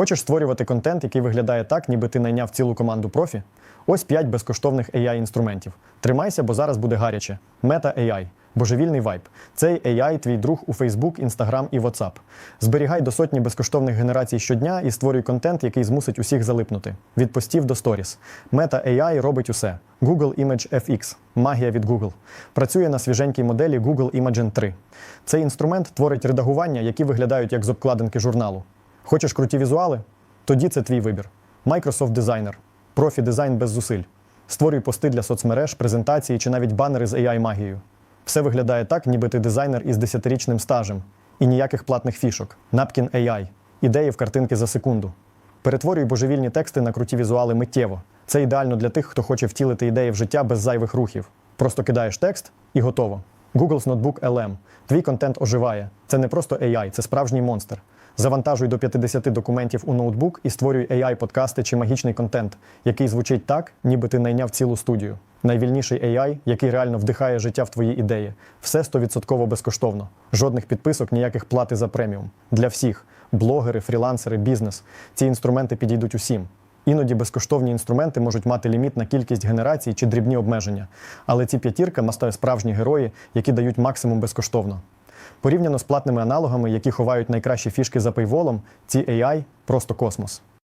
Хочеш створювати контент, який виглядає так, ніби ти найняв цілу команду профі? Ось 5 безкоштовних AI-інструментів. Тримайся, бо зараз буде гаряче. Meta AI. Божевільний вайб. Цей AI – твій друг у Facebook, Instagram і WhatsApp. Зберігай до сотні безкоштовних генерацій щодня і створюй контент, який змусить усіх залипнути. Від постів до сторіс. Meta AI робить усе. Google Image FX – магія від Google. Працює на свіженькій моделі Google Imagen 3. Цей інструмент творить редагування, які виглядають як з обкладинки журналу. Хочеш круті візуали? Тоді це твій вибір. Microsoft Designer. Профі дизайн без зусиль. Створюй пости для соцмереж, презентації чи навіть банери з AI-магією. Все виглядає так, ніби ти дизайнер із 10-річним стажем. І ніяких платних фішок. Napkin AI. Ідеї в картинки за секунду. Перетворюй божевільні тексти на круті візуали миттєво. Це ідеально для тих, хто хоче втілити ідеї в життя без зайвих рухів. Просто кидаєш текст і готово. Google's Notebook LM. Твій контент оживає. Це не просто AI, це справжній монстр. Завантажуй до 50 документів у ноутбук і створюй AI-подкасти чи магічний контент, який звучить так, ніби ти найняв цілу студію. Найвільніший AI, який реально вдихає життя в твої ідеї. Все 100% безкоштовно. Жодних підписок, ніяких плати за преміум. Для всіх блогери, фрілансери, бізнес. Ці інструменти підійдуть усім. Іноді безкоштовні інструменти можуть мати ліміт на кількість генерацій чи дрібні обмеження. Але ці п'ятірка мастає справжні герої, які дають максимум безкоштовно. Порівняно з платними аналогами, які ховають найкращі фішки за пейволом, ці AI просто космос.